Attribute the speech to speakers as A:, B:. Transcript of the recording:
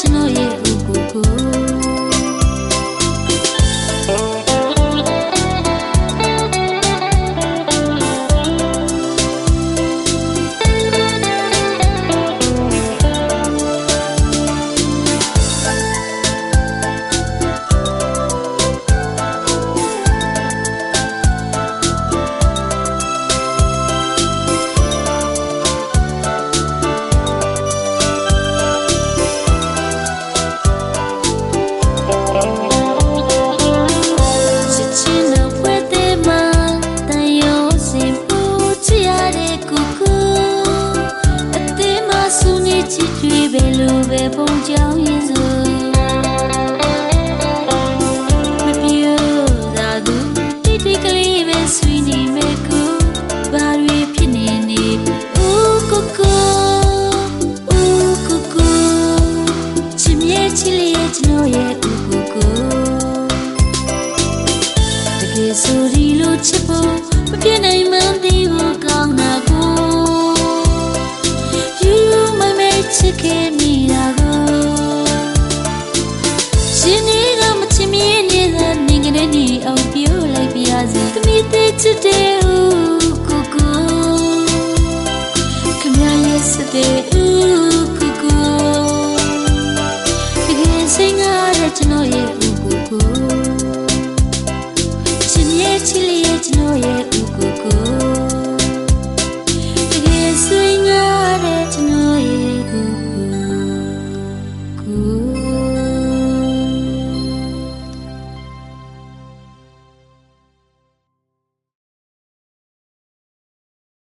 A: ကျွန်တော်ရဲ့ ပဲလိုပဲပုံကြောင်းရင်စို့မပြောသာသူတိတိကလေးပဲဆွေးနေမဲ့ကိုဘာတွေဖြစ်နေနေဦးကိုကိုဦးကိုကိုချစ်မြဲချစ်လျက်ကျွန်တော်ရဲ့ဦးကိုကိုတကယ်ဆိုဒီလိုချစ်ဖို့မပြနိုင်မှန်းသိဖို့ကောင်းတာကို You my mate ter